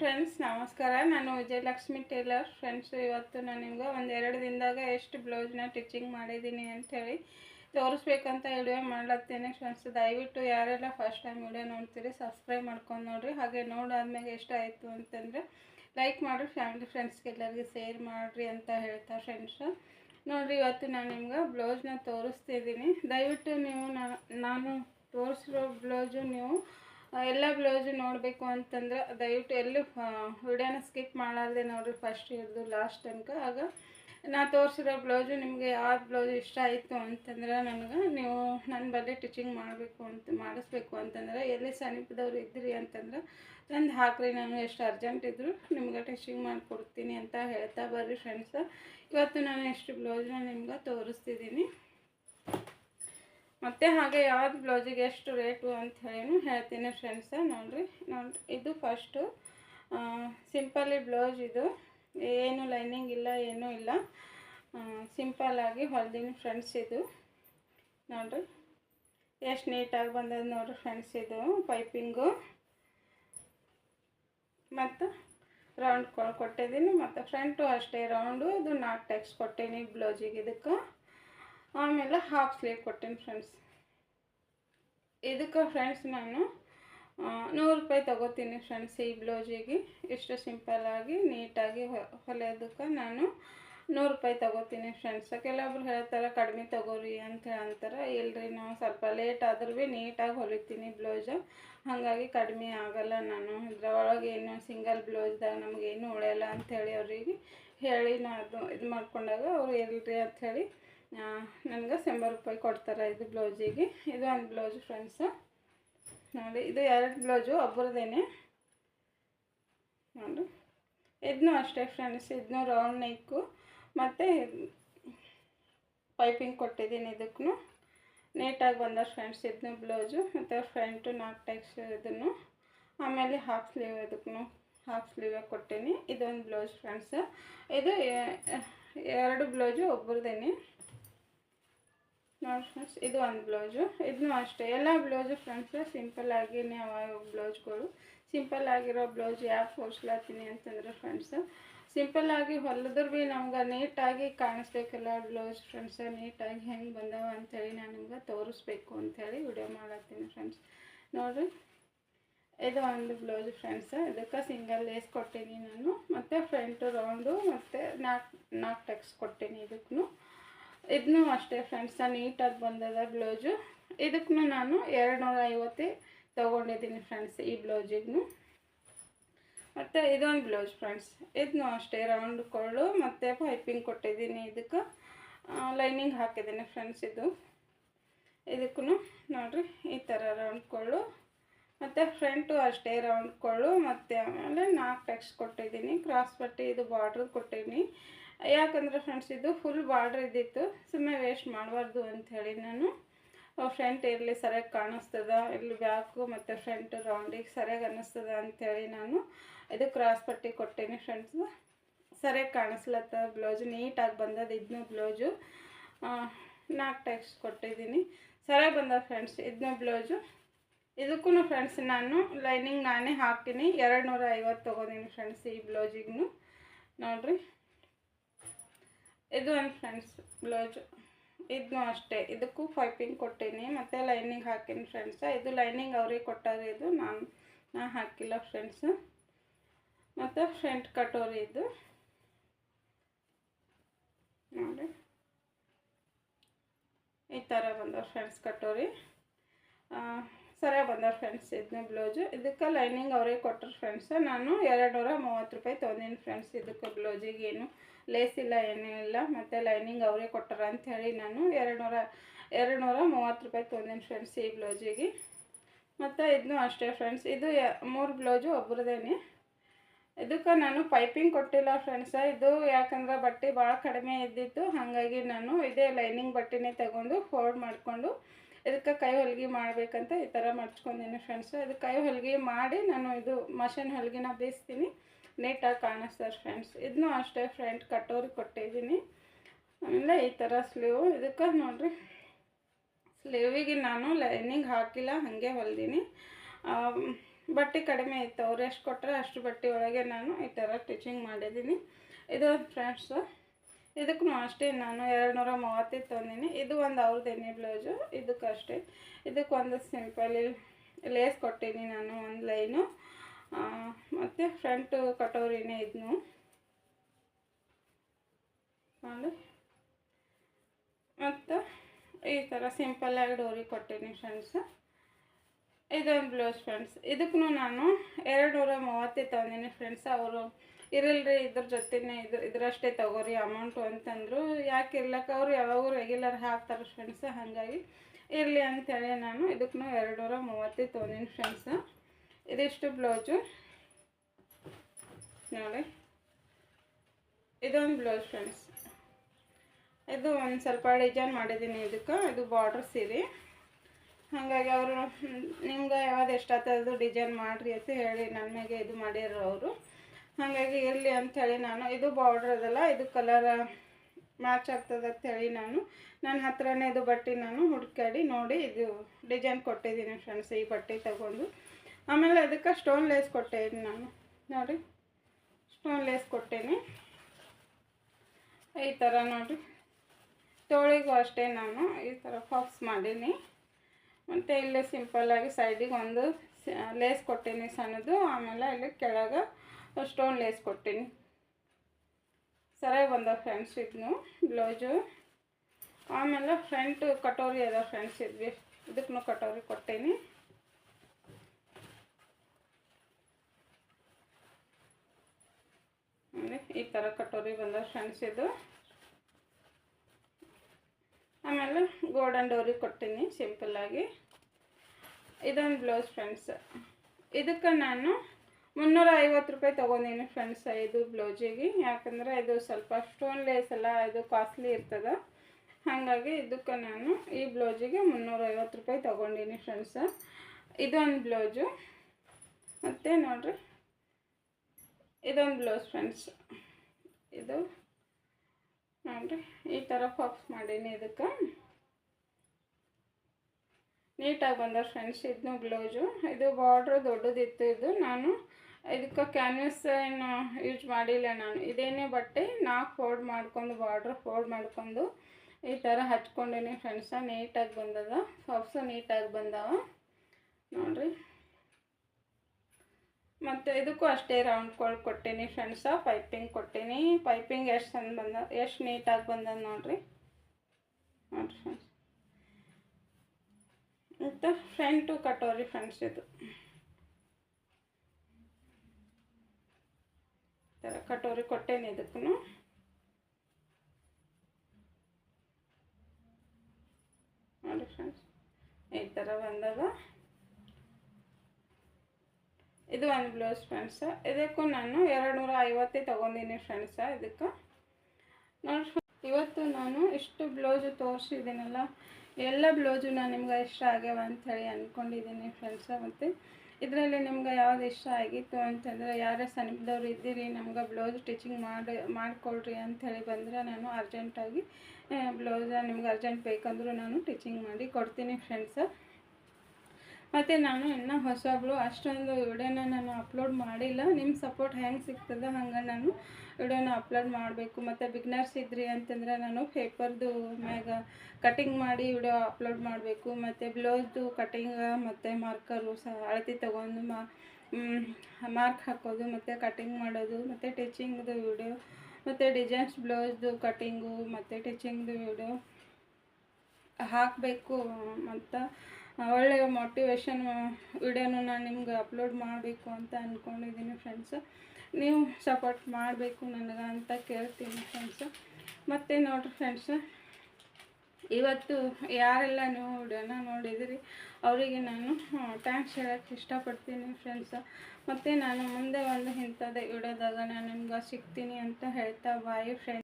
Friends ನಮಸ್ಕಾರ. ನಾನು Vijayalakshmi Taylor. Friends ಇವತ್ತು ನಾನು ನಿಮ್ಗೆ ಒಂದು ಎರಡು ದಿನದಾಗ ಎಷ್ಟು ಬ್ಲೌಸ್ನ ಟಿಚಿಂಗ್ ಮಾಡಿದ್ದೀನಿ ಅಂಥೇಳಿ ತೋರಿಸ್ಬೇಕಂತ ವಿಡಿಯೋ ಮಾಡ್ಲತ್ತೀನಿ ಫ್ರೆಂಡ್ಸ್ ದಯವಿಟ್ಟು ಯಾರೆಲ್ಲ ಫಸ್ಟ್ ಟೈಮ್ ವಿಡಿಯೋ ನೋಡ್ತೀರಿ ಸಬ್ಸ್ಕ್ರೈಬ್ ಮಾಡ್ಕೊಂಡು ನೋಡಿರಿ. ಹಾಗೆ ನೋಡಾದ್ಮೇಲೆ ಎಷ್ಟಾಯಿತು ಅಂತಂದರೆ ಲೈಕ್ ಮಾಡಿ ಫ್ಯಾಮಿಲಿ ಫ್ರೆಂಡ್ಸ್ಗೆಲ್ಲರಿಗೂ ಶೇರ್ ಮಾಡಿರಿ ಅಂತ ಹೇಳ್ತಾ ಫ್ರೆಂಡ್ಸ್ ನೋಡಿರಿ, ಇವತ್ತು ನಾನು ನಿಮ್ಗೆ ಬ್ಲೌಸ್ನ ತೋರಿಸ್ತಿದ್ದೀನಿ. ದಯವಿಟ್ಟು ನೀವು ನಾನು ತೋರಿಸಿರೋ ಬ್ಲೌಸು ನೀವು ಎಲ್ಲ ಬ್ಲೌಸು ನೋಡಬೇಕು ಅಂತಂದ್ರೆ ದಯವಿಟ್ಟು ಎಲ್ಲೂ ವಿಡಿಯೋನ ಸ್ಕಿಪ್ ಮಾಡಾರ್ದೆ ನೋಡಿರಿ ಫಸ್ಟ್ ಇರೋದು ಲಾಸ್ಟ್ ತನಕ. ಆಗ ನಾ ತೋರಿಸಿರೋ ಬ್ಲೌಸು ನಿಮಗೆ ಯಾವ ಬ್ಲೌಸ್ ಇಷ್ಟ ಆಯಿತು ಅಂತಂದ್ರೆ ನನಗೆ ನೀವು ನನ್ನ ಬಳಿ ಟಿಚಿಂಗ್ ಮಾಡಬೇಕು ಅಂತ, ಮಾಡಿಸ್ಬೇಕು ಅಂತಂದ್ರೆ ಎಲ್ಲಿ ಸಮೀಪದವ್ರು ಇದ್ರಿ ಅಂತಂದ್ರೆ ತಂದು ಹಾಕ್ರಿ. ನಾನು ಎಷ್ಟು ಅರ್ಜೆಂಟ್ ಇದ್ದರೂ ನಿಮ್ಗೆ ಟಿಚಿಂಗ್ ಮಾಡಿಕೊಡ್ತೀನಿ ಅಂತ ಹೇಳ್ತಾ ಬರ್ರಿ ಫ್ರೆಂಡ್ಸ ಇವತ್ತು ನಾನು ಎಷ್ಟು ಬ್ಲೌಸ್ನ ನಿಮ್ಗೆ ತೋರಿಸ್ತಿದ್ದೀನಿ. ಮತ್ತು ಹಾಗೆ ಯಾವ್ದು ಬ್ಲೌಸಿಗೆ ಎಷ್ಟು ರೇಟು ಅಂತ ಹೇಳಿನೂ ಹೇಳ್ತೀನಿ ಫ್ರೆಂಡ್ಸ ನೋಡಿರಿ. ನೋಡಿ ಇದು ಫಸ್ಟು ಸಿಂಪಲಿ ಬ್ಲೌಸ್ ಇದು. ಏನು ಲೈನಿಂಗ್ ಇಲ್ಲ, ಏನೂ ಇಲ್ಲ. ಸಿಂಪಲ್ಲಾಗಿ ಹೊಲ್ದಿನಿ ಫ್ರೆಂಡ್ಸ್ ಇದು. ನೋಡಿರಿ, ಎಷ್ಟು ನೀಟಾಗಿ ಬಂದದ ನೋಡಿರಿ ಫ್ರೆಂಡ್ಸ್ ಇದು ಪೈಪಿಂಗು ಮತ್ತು ರೌಂಡ್ ಕೊಟ್ಟಿದ್ದೀನಿ ಮತ್ತು ಫ್ರಂಟು ಅಷ್ಟೇ ರೌಂಡು ಇದು ನಾಲ್ಕು ಟೆಕ್ಸ್ ಕೊಟ್ಟೀನಿ ಬ್ಲೌಸಿಗೆ ಇದಕ್ಕೆ. ಆಮೇಲೆ ಹಾಫ್ ಸ್ಲೀವ್ ಕೊಟ್ಟೀನಿ ಫ್ರೆಂಡ್ಸ್ ಇದಕ್ಕೆ ಫ್ರೆಂಡ್ಸ್ ನಾನು ನೂರು ರೂಪಾಯಿ ತಗೋತೀನಿ ಫ್ರೆಂಡ್ಸ್ ಈ ಬ್ಲೌಸಿಗೆ. ಇಷ್ಟು ಸಿಂಪಲ್ಲಾಗಿ ನೀಟಾಗಿ ಹೊಲಿಯೋದಕ್ಕೆ ನಾನು ನೂರು ರೂಪಾಯಿ ತಗೋತೀನಿ ಫ್ರೆಂಡ್ಸ್ ಕೆಲವೊಬ್ರು ಹೇಳ್ತಾರೆ, ಕಡಿಮೆ ತಗೋರಿ ಅಂತ ಹೇಳ್ತಾರೆ. ಇಲ್ಲರಿ ನಾವು ಸ್ವಲ್ಪ ಲೇಟ್ ಆದರೂ ಭೀ ನೀಟಾಗಿ ಹೊಲಿತೀನಿ ಬ್ಲೌಸು. ಹಾಗಾಗಿ ಕಡಿಮೆ ಆಗಲ್ಲ ನಾನು. ಇದರೊಳಗೆ ಏನು ಸಿಂಗಲ್ ಬ್ಲೌಸ್ದಾಗ ನಮಗೇನು ಉಳಿಯಲ್ಲ ಅಂಥೇಳಿ ಅವರಿಗೆ ಹೇಳಿ ನಾನು ಇದು ಮಾಡ್ಕೊಂಡಾಗ ಅವ್ರು ಅಂತ ಅಂಥೇಳಿ ನನಗೆ ಸೆಂಬರ್ ರೂಪಾಯಿ ಕೊಡ್ತಾರೆ ಇದು ಬ್ಲೌಸಿಗೆ. ಇದು ಒಂದು ಬ್ಲೌಸ್ ಫ್ರೆಂಡ್ಸ್ ನೋಡಿ, ಇದು ಎರಡು ಬ್ಲೌಸು ಒಬ್ಬರದೇನೆ ನೋಡಿ. ಇದನ್ನೂ ಅಷ್ಟೇ ಫ್ರೆಂಡ್ಸ್ ಇದನ್ನೂ ರೌಂಡ್ ನೆಕ್ಕು ಮತ್ತು ಪೈಪಿಂಗ್ ಕೊಟ್ಟಿದ್ದೀನಿ ಇದಕ್ಕೂ ನೀಟಾಗಿ ಬಂದ ಫ್ರೆಂಡ್ಸ್ ಇದನ್ನು ಬ್ಲೌಸು, ಮತ್ತು ಫ್ರಂಟು ನಾಲ್ಕು ಟೈಪ್ಸ್ ಇದನ್ನು. ಆಮೇಲೆ ಹಾಫ್ ಸ್ಲೀವ್ ಇದಕ್ಕೂ ಹಾಫ್ ಸ್ಲೀವ್ ಕೊಟ್ಟೀನಿ. ಇದೊಂದು ಬ್ಲೌಸ್ ಫ್ರೆಂಡ್ಸ್ ಇದು ಎರಡು ಬ್ಲೌಸು ಒಬ್ಬರದೇನೆ ನೋಡಿ ಫ್ರೆಂಡ್ಸ್ ಇದು ಒಂದು ಬ್ಲೌಸು. ಇದನ್ನು ಅಷ್ಟೇ. ಎಲ್ಲ ಬ್ಲೌಸು ಫ್ರೆಂಡ್ಸ್ ಸಿಂಪಲ್ ಆಗಿನೇ ಅವ ಬ್ಲೌಸ್ಗಳು. ಸಿಂಪಲ್ ಆಗಿರೋ ಬ್ಲೌಸ್ ಯಾಕೆ ಹೋಸ್ಲಾತೀನಿ ಅಂತಂದ್ರೆ ಫ್ರೆಂಡ್ಸ್ ಸಿಂಪಲ್ ಆಗಿ ಹೊಲಿದ್ರು ಭೀ ನಮ್ಗೆ ನೀಟಾಗಿ ಕಾಣಿಸ್ಬೇಕಲ್ಲ ಬ್ಲೌಸ್ ಫ್ರೆಂಡ್ಸ್ ನೀಟಾಗಿ ಹೆಂಗೆ ಬಂದವ ಅಂಥೇಳಿ ನಾನು ನಿಮ್ಗೆ ತೋರಿಸ್ಬೇಕು ಅಂಥೇಳಿ ವಿಡಿಯೋ ಮಾಡತ್ತೀನಿ ಫ್ರೆಂಡ್ಸ್ ನೋಡಿರಿ. ಇದು ಒಂದು ಬ್ಲೌಸ್ ಫ್ರೆಂಡ್ಸ್ ಇದಕ್ಕೆ ಸಿಂಗಲ್ ಲೇಸ್ ಕೊಟ್ಟೀನಿ ನಾನು. ಮತ್ತು ಫ್ರಂಟು ರೌಂಡು ಮತ್ತು ನಾಲ್ಕು ನಾಲ್ಕು ಟೆಕ್ಸ್ ಕೊಟ್ಟೀನಿ ಇದಕ್ಕೂ ಇದನ್ನೂ ಅಷ್ಟೇ ಫ್ರೆಂಡ್ಸ್ ನೀಟಾಗಿ ಬಂದದ ಬ್ಲೌಸು ಇದಕ್ಕೂ ನಾನು ಎರಡು ನೂರ ಐವತ್ತು ತೊಗೊಂಡಿದ್ದೀನಿ ಫ್ರೆಂಡ್ಸ್ ಈ ಬ್ಲೌಸಿಗೂ ಮತ್ತು ಇದೊಂದು ಬ್ಲೌಸ್ ಫ್ರೆಂಡ್ಸ್ ಇದನ್ನೂ ಅಷ್ಟೇ ರೌಂಡ್ ಕೊಳ್ಳು, ಮತ್ತು ಪೈಪಿಂಗ್ ಕೊಟ್ಟಿದ್ದೀನಿ ಇದಕ್ಕೆ. ಲೈನಿಂಗ್ ಹಾಕಿದ್ದೀನಿ ಫ್ರೆಂಡ್ಸ್ ಇದು. ಇದಕ್ಕೂ ನೋಡಿರಿ, ಈ ಥರ ರೌಂಡ್ ಕೊಳ್ಳು. ಮತ್ತು ಫ್ರಂಟು ಅಷ್ಟೇ ರೌಂಡ್ ಕೊಳ್ಳು. ಮತ್ತು ಆಮೇಲೆ ನಾಲ್ಕು ಟೆಕ್ಸ್ ಕೊಟ್ಟಿದ್ದೀನಿ. ಕ್ರಾಸ್ ಬಟ್ಟೆ ಇದು ಬಾರ್ಡ್ರ್ ಕೊಟ್ಟೀನಿ. ಯಾಕಂದರೆ ಫ್ರೆಂಡ್ಸ್ ಇದು ಫುಲ್ ಬಾರ್ಡ್ರ್ ಇದ್ದಿತ್ತು. ಸುಮ್ಮನೆ ವೇಸ್ಟ್ ಮಾಡಬಾರ್ದು ಅಂಥೇಳಿ ನಾನು ಫ್ರಂಟ್ ಇರಲಿ ಸರಿಯಾಗಿ ಕಾಣಿಸ್ತದ, ಇಲ್ಲಿ ಬ್ಯಾಕು ಮತ್ತು ಫ್ರಂಟ್ ರೌಂಡಿಗೆ ಸರಿಯಾಗಿ ಅನ್ನಿಸ್ತದ ಅಂಥೇಳಿ ನಾನು ಇದು ಕ್ರಾಸ್ ಪಟ್ಟಿ ಕೊಟ್ಟೀನಿ ಫ್ರೆಂಡ್ಸ್ ಸರಿಯಾಗಿ ಕಾಣಿಸ್ಲತ್ತ ಬ್ಲೌಸ್ ನೀಟಾಗಿ ಬಂದದ ಇದನ್ನು ಬ್ಲೌಸು ನಾಲ್ಕು ಟೈಪ್ಸ್ ಕೊಟ್ಟಿದ್ದೀನಿ. ಸರಿಯಾಗಿ ಬಂದ ಫ್ರೆಂಡ್ಸ್ ಇದನ್ನು ಬ್ಲೌಸು ಇದಕ್ಕೂ ಫ್ರೆಂಡ್ಸ್ ನಾನು ಲೈನಿಂಗ್ ನಾನೇ ಹಾಕ್ತೀನಿ. ಎರಡು ನೂರ ಐವತ್ತು ತೊಗೊಂಡಿನಿ ಫ್ರೆಂಡ್ಸ್ ಈ ಬ್ಲೌಸಿಗೂ ನೋಡಿರಿ. ಇದು ಒಂದು ಫ್ರೆಂಡ್ಸ್ ಬ್ಲೌಸು. ಇದನ್ನು ಅಷ್ಟೇ. ಇದಕ್ಕೂ ಪೈಪಿಂಗ್ ಕೊಟ್ಟೀನಿ, ಮತ್ತು ಲೈನಿಂಗ್ ಹಾಕೀನಿ ಫ್ರೆಂಡ್ಸ ಇದು ಲೈನಿಂಗ್ ಅವ್ರಿಗೆ ಕೊಟ್ಟಾರೆ ಇದು. ನಾನು ನಾ ಹಾಕಿಲ್ಲ ಫ್ರೆಂಡ್ಸ್ ಮತ್ತು ಫ್ರಂಟ್ ಕಟೋರಿ ಇದು. ನೋಡಿ. ಈ ಥರ ಬಂದವ ಫ್ರೆಂಡ್ಸ್ ಕಟೋರಿ ಸರಿಯಾಗಿ ಬಂದಾರ ಫ್ರೆಂಡ್ಸ್ ಇದನ್ನ ಬ್ಲೌಸು. ಇದಕ್ಕೆ ಲೈನಿಂಗ್ ಅವರೇ ಕೊಟ್ಟರು ಫ್ರೆಂಡ್ಸ್ ನಾನು ಎರಡು ನೂರ ಮೂವತ್ತು ರೂಪಾಯಿ ತೊಗೊಂಡಿನಿ ಫ್ರೆಂಡ್ಸ್ ಇದಕ್ಕೆ ಬ್ಲೌಸಿಗೆ ಏನು ಲೇಸ್ ಇಲ್ಲ, ಏನೂ ಇಲ್ಲ. ಮತ್ತು ಲೈನಿಂಗ್ ಅವರೇ ಕೊಟ್ಟಾರ ಅಂಥೇಳಿ ನಾನು ಎರಡು ನೂರ ಎರಡು ನೂರ ಮೂವತ್ತು ರೂಪಾಯಿ ತೊಗೊಂಡಿನಿ ಫ್ರೆಂಡ್ಸ್ ಈ ಬ್ಲೌಸಿಗೆ. ಮತ್ತು ಇದನ್ನು ಅಷ್ಟೇ ಫ್ರೆಂಡ್ಸ್ ಇದು ಮೂರು ಬ್ಲೌಸು ಒಬ್ಬರದೇನೆ ಇದಕ್ಕೆ ನಾನು ಪೈಪಿಂಗ್ ಕೊಟ್ಟಿಲ್ಲ ಫ್ರೆಂಡ್ಸ ಇದು ಯಾಕಂದ್ರೆ ಬಟ್ಟೆ ಭಾಳ ಕಡಿಮೆ ಇದ್ದಿತ್ತು. ಹಾಗಾಗಿ ನಾನು ಇದೇ ಲೈನಿಂಗ್ ಬಟ್ಟೆನೇ ತಗೊಂಡು ಫೋಲ್ಡ್ ಮಾಡಿಕೊಂಡು ಇದಕ್ಕೆ ಕೈ ಹೊಲಿಗೆ ಮಾಡಬೇಕಂತ ಈ ಥರ ಮಡ್ಚ್ಕೊಂಡಿನಿ ಫ್ರೆಂಡ್ಸ್ ಇದು ಕೈ ಹೊಲಿಗೆ ಮಾಡಿ ನಾನು ಇದು ಮಷಿನ್ ಹೊಲಿಗೆನ ಬೇಯಿಸ್ತೀನಿ. ನೀಟಾಗಿ ಕಾಣಿಸ್ತಾರೆ ಫ್ರೆಂಡ್ಸ್ ಇದನ್ನೂ ಅಷ್ಟೇ ಫ್ರೆಂಡ್ ಕಟ್ಟೋರಿ ಕೊಟ್ಟಿದ್ದೀನಿ ಆಮೇಲೆ ಈ ಥರ ಸ್ಲೀವ್ ಇದಕ್ಕೆ ನೋಡಿರಿ ಸ್ಲೀವಿಗೆ ನಾನು ಲೈನಿಂಗ್ ಹಾಕಿಲ್ಲ, ಹಾಗೆ ಹೊಲ್ದೀನಿ. ಬಟ್ಟೆ ಕಡಿಮೆ ಇತ್ತು. ಅವ್ರು ಎಷ್ಟು ಕೊಟ್ಟರೆ ಅಷ್ಟು ಬಟ್ಟೆ ಒಳಗೆ ನಾನು ಈ ಥರ ಸ್ಟಿಚಿಂಗ್ ಮಾಡಿದ್ದೀನಿ ಇದು ಫ್ರೆಂಡ್ಸು ಇದಕ್ಕೂ ಅಷ್ಟೇ ನಾನು ಎರಡು ನೂರ ಮೂವತ್ತೈದು ತಂದೀನಿ. ಇದು ಒಂದು ಅವ್ರದ್ದು ಎಣ್ಣೆ ಬ್ಲೌಸು ಇದಕ್ಕಷ್ಟೇ ಇದಕ್ಕೆ ಒಂದು ಸಿಂಪಲ್ ಲೇಸ್ ಕೊಟ್ಟೀನಿ ನಾನು ಒಂದು ಲೈನು. ಮತ್ತು ಫ್ರಂಟು ಕಟೋರಿನೇ ಇದನ್ನು ಮತ್ತು ಈ ಥರ ಸಿಂಪಲ್ಲಾಗಿ ಡೋರಿ ಕೊಟ್ಟೀನಿ ಫ್ರೆಂಡ್ಸ್ ಇದೊಂದು ಬ್ಲೌಸ್ ಫ್ರೆಂಡ್ಸ್ ಇದಕ್ಕೂ ನಾನು ಎರಡು ನೂರ ಮೂವತ್ತೈದು ತಂದೀನಿ ಫ್ರೆಂಡ್ಸ್ ಅವರು ಇರಲ್ರಿ, ಇದ್ರ ಜೊತೆನೇ ಇದು, ಇದರಷ್ಟೇ ತಗೋರಿ ಅಮೌಂಟು ಅಂತಂದರು, ಯಾಕೆ ಇರ್ಲಕ್ಕ, ಅವರು ಯಾವಾಗೂ ರೆಗ್ಯುಲರ್ ಹಾಕ್ತಾರೆ ಫ್ರೆಂಡ್ಸ್ ಹಾಗಾಗಿ ಇರಲಿ ಅಂತೇಳಿ ನಾನು. ಇದಕ್ಕೂ ಎರಡು ನೂರ ಮೂವತ್ತೇ ತೊಗೊಂಡಿನಿ ಫ್ರೆಂಡ್ಸ್ ಇದಿಷ್ಟು ಬ್ಲೌಸು. ನೋಡಿ. ಇದೊಂದು ಬ್ಲೌಸ್ ಫ್ರೆಂಡ್ಸ್ ಇದು ಒಂದು ಸ್ವಲ್ಪ ಡಿಸೈನ್ ಮಾಡಿದ್ದೀನಿ ಇದಕ್ಕೆ. ಇದು ಬಾರ್ಡ್ರ್ ಸೀರೆ. ಹಾಗಾಗಿ ಅವರು ನಿಮ್ಗೆ ಯಾವ್ದು ಎಷ್ಟು ಆಗ್ತದೆ ಡಿಸೈನ್ ಮಾಡಿರಿ ಅಂತ ಹೇಳಿ ನನ್ನ ಇದು ಮಾಡಿರೋ ಅವರು. ಹಾಗಾಗಿ ಇರಲಿ ಅಂಥೇಳಿ ನಾನು. ಇದು ಬಾರ್ಡ್ರ್ ಅದಲ್ಲ, ಇದು ಕಲರ್ ಮ್ಯಾಚ್ ಆಗ್ತದೆ ಅಂತೇಳಿ ನಾನು. ನನ್ನ ಹತ್ರನೇ ಇದು ಬಟ್ಟೆ ನಾನು ಹುಡ್ಕಾಡಿ ನೋಡಿ ಇದು ಡಿಸೈನ್ ಕೊಟ್ಟಿದ್ದೀನಿ ಫ್ರೆಂಡ್ಸ್ ಈ ಬಟ್ಟೆ ತಗೊಂಡು. ಆಮೇಲೆ ಅದಕ್ಕೆ ಸ್ಟೋನ್ ಲೇಸ್ ಕೊಟ್ಟಿದ್ದೀನಿ ನಾನು. ನೋಡಿ ಸ್ಟೋನ್ ಲೇಸ್ ಕೊಟ್ಟೇನಿ. ಈ ಥರ ನೋಡಿ. ತೋಳಿಗೂ ಅಷ್ಟೇ ನಾನು ಈ ಥರ ಫಾಕ್ಸ್ ಮಾಡೀನಿ. ಮತ್ತು ಇಲ್ಲೇ ಸಿಂಪಲ್ಲಾಗಿ ಸೈಡಿಗೆ ಒಂದು ಲೇಸ್ ಕೊಟ್ಟೇನಿ ಸಣ್ಣದು. ಆಮೇಲೆ ಇಲ್ಲಿ ಕೆಳಗೆ ಸ್ಟೋನ್ ಲೇಸ್ ಕೊಡ್ತೀನಿ. ಸರಿಯಾಗಿ ಬಂದ ಫ್ರೆಂಡ್ಸ್ ಇದನ್ನು ಬ್ಲೌಸು ಆಮೇಲೆ ಫ್ರಂಟ್ ಕಟೋರಿ ಅದ ಫ್ರೆಂಡ್ಸ್ ಇದ್ವಿ. ಇದಕ್ಕೂ ಕಟೋರಿ ಕೊಟ್ಟೀನಿ ಈ ಥರ ಕಟೋರಿ ಬಂದ ಫ್ರೆಂಡ್ಸ್ ಇದು. ಆಮೇಲೆ ಗೋಲ್ಡನ್ ಡೋರಿ ಕೊಟ್ಟೀನಿ ಸಿಂಪಲ್ಲಾಗಿ ಇದೊಂದು ಬ್ಲೌಸ್ ಫ್ರೆಂಡ್ಸ್ ಇದಕ್ಕೆ ನಾನು ಮುನ್ನೂರ ಐವತ್ತು ರೂಪಾಯಿ ತೊಗೊಂಡಿನಿ ಫ್ರೆಂಡ್ಸ್ ಇದು ಬ್ಲೌಸಿಗೆ ಯಾಕಂದರೆ ಇದು ಸ್ವಲ್ಪ ಸ್ಟೋನ್ ಲೇಸ್ ಎಲ್ಲ ಇದು ಕಾಸ್ಟ್ಲಿ ಇರ್ತದೆ. ಹಾಗಾಗಿ ಇದಕ್ಕೆ ನಾನು ಈ ಬ್ಲೌಸಿಗೆ ಮುನ್ನೂರ ಐವತ್ತು ರೂಪಾಯಿ ತೊಗೊಂಡಿನಿ ಫ್ರೆಂಡ್ಸ ಇದೊಂದು ಬ್ಲೌಸು ಮತ್ತು ನೋಡಿರಿ. ಇದೊಂದು ಬ್ಲೌಸ್ ಫ್ರೆಂಡ್ಸ್ ಇದು ನೋಡಿರಿ, ಈ ಥರ ಫಾಕ್ಸ್ ಮಾಡೀನಿ ಇದಕ್ಕೆ. ನೀಟಾಗಿ ಬಂದ ಫ್ರೆಂಡ್ಸ್ ಇದನ್ನು ಬ್ಲೌಸು ಇದು ಬಾರ್ಡ್ರ್ ದೊಡ್ಡದಿತ್ತು ಇದು. ನಾನು ಇದಕ್ಕೆ ಕ್ಯಾನ್ವಸ್ ಏನು ಯೂಸ್ ಮಾಡಿಲ್ಲ ನಾನು. ಇದೇನೇ ಬಟ್ಟೆ ನಾಲ್ಕು ಫೋಲ್ಡ್ ಮಾಡ್ಕೊಂಡು ಬಾರ್ಡ್ರ್ ಫೋಲ್ಡ್ ಮಾಡ್ಕೊಂಡು ಈ ಥರ ಹಚ್ಕೊಂಡೀನಿ ಫ್ರೆಂಡ್ಸ ನೀಟಾಗಿ ಬಂದದ. ಫಾಕ್ಸು ನೀಟಾಗಿ ಬಂದವ. ನೋಡಿರಿ. ಮತ್ತು ಇದಕ್ಕೂ ಅಷ್ಟೇ ರೌಂಡ್ ಕೋಲ್ ಕೊಟ್ಟೀನಿ ಫ್ರೆಂಡ್ಸ ಪೈಪಿಂಗ್ ಕೊಟ್ಟೀನಿ. ಪೈಪಿಂಗ್ ಎಷ್ಟು ಚಂದ ಬಂದ, ಎಷ್ಟು ನೀಟಾಗಿ ಬಂದದ ನೋಡಿರಿ. ನೋಡಿರಿ ಫ್ರೆಂಡ್ಸ್ ಮತ್ತು ಫ್ರಂಟು ಕಟೋರಿ ಫ್ರೆಂಡ್ಸ್ ಇದು. ಥರ ಕಟೋರಿ ಕೊಟ್ಟೇನೆ ಇದಕ್ಕೂ ನೋಡಿ ಫ್ರೆಂಡ್ಸ್ ಈ ಥರ ಬಂದದ. ಇದು ಒಂದು ಬ್ಲೌಸ್ ಫ್ರೆಂಡ್ಸ ಇದಕ್ಕೂ ನಾನು ಎರಡು ನೂರ ಐವತ್ತೇ ತೊಗೊಂಡಿನಿ ಫ್ರೆಂಡ್ಸ ಇದಕ್ಕೆ. ನೋಡಿ ಇವತ್ತು ನಾನು ಇಷ್ಟು ಬ್ಲೌಸು ತೋರಿಸಿದ್ದೀನಲ್ಲ, ಎಲ್ಲ ಬ್ಲೌಸು ನಾನು ನಿಮ್ಗೆ ಇಷ್ಟ ಆಗ್ಯಾವ ಅಂಥೇಳಿ ಅಂದ್ಕೊಂಡಿದ್ದೀನಿ ಫ್ರೆಂಡ್ಸ ಮತ್ತು ಇದರಲ್ಲಿ ನಿಮ್ಗೆ ಯಾವ್ದು ಇಷ್ಟ ಆಗಿತ್ತು ಅಂತಂದರೆ, ಯಾರೇ ಸನಿಪದವ್ರು ಇದ್ದೀರಿ, ನಮ್ಗೆ ಬ್ಲೌಸ್ ಸ್ಟಿಚಿಂಗ್ ಮಾಡಿ ಮಾಡಿಕೊಡ್ರಿ ಅಂಥೇಳಿ ಬಂದರೆ ನಾನು ಅರ್ಜೆಂಟಾಗಿ ಬ್ಲೌಸ ನಿಮ್ಗೆ ಅರ್ಜೆಂಟ್ ಬೇಕಂದರೂ ನಾನು ಸ್ಟಿಚಿಂಗ್ ಮಾಡಿ ಕೊಡ್ತೀನಿ ಫ್ರೆಂಡ್ಸ ಮತ್ತು ನಾನು ಇನ್ನೂ ಹೊಸಬ್ಳು, ಅಷ್ಟೊಂದು ವಿಡಿಯೋನ ನಾನು ಅಪ್ಲೋಡ್ ಮಾಡಿಲ್ಲ. ನಿಮ್ಮ ಸಪೋರ್ಟ್ ಹೆಂಗೆ ಸಿಗ್ತದೆ ಹಂಗೆ ನಾನು ವಿಡಿಯೋನ ಅಪ್ಲೋಡ್ ಮಾಡಬೇಕು. ಮತ್ತು ಬಿಗ್ನರ್ಸ್ ಇದ್ರಿ ಅಂತಂದ್ರೆ ನಾನು ಪೇಪರ್ದು ಮ್ಯಾಗ ಕಟಿಂಗ್ ಮಾಡಿ ವಿಡಿಯೋ ಅಪ್ಲೋಡ್ ಮಾಡಬೇಕು. ಮತ್ತು ಬ್ಲೌಸ್ದು ಕಟಿಂಗ್ ಮತ್ತು ಮಾರ್ಕರು ಸಹ ಅಳತಿ ತೊಗೊಂಡು ಮಾರ್ಕ್ ಹಾಕೋದು, ಮತ್ತು ಕಟಿಂಗ್ ಮಾಡೋದು, ಮತ್ತು ಟಿಚಿಂಗ್ದು ವಿಡಿಯೋ, ಮತ್ತು ಡಿಸೈನ್ಸ್ ಬ್ಲೌಸ್ದು ಕಟಿಂಗು ಮತ್ತು ಟಿಚಿಂಗ್ದು ವಿಡಿಯೋ ಹಾಕಬೇಕು ಮತ್ತು ಒಳ್ಳೆಯ ಮೋಟಿವೇಶನ್ ವಿಡಿಯೋನು ನಾನು ನಿಮ್ಗೆ ಅಪ್ಲೋಡ್ ಮಾಡಬೇಕು ಅಂತ ಅಂದ್ಕೊಂಡಿದ್ದೀನಿ ಫ್ರೆಂಡ್ಸು ನೀವು ಸಪೋರ್ಟ್ ಮಾಡಬೇಕು ನನಗೆ ಅಂತ ಕೇಳ್ತೀನಿ ಫ್ರೆಂಡ್ಸು ಮತ್ತು ನೋಡಿರಿ ಫ್ರೆಂಡ್ಸು ಇವತ್ತು ಯಾರೆಲ್ಲ ನೀವು ವಿಡಿಯೋನ ನೋಡಿದಿರಿ, ಅವರಿಗೆ ನಾನು ಥ್ಯಾಂಕ್ಸ್ ಹೇಳೋಕ್ಕೆ ಇಷ್ಟಪಡ್ತೀನಿ ಫ್ರೆಂಡ್ಸ ಮತ್ತು ನಾನು ಮುಂದೆ ಒಂದು ಇಂಥದ್ದೇ ವಿಡಿಯೋದಾಗ ನಾನು ನಿಮ್ಗೆ ಸಿಗ್ತೀನಿ ಅಂತ ಹೇಳ್ತಾ ಬಾಯಿ ಫ್ರೆಂಡ್ಸ್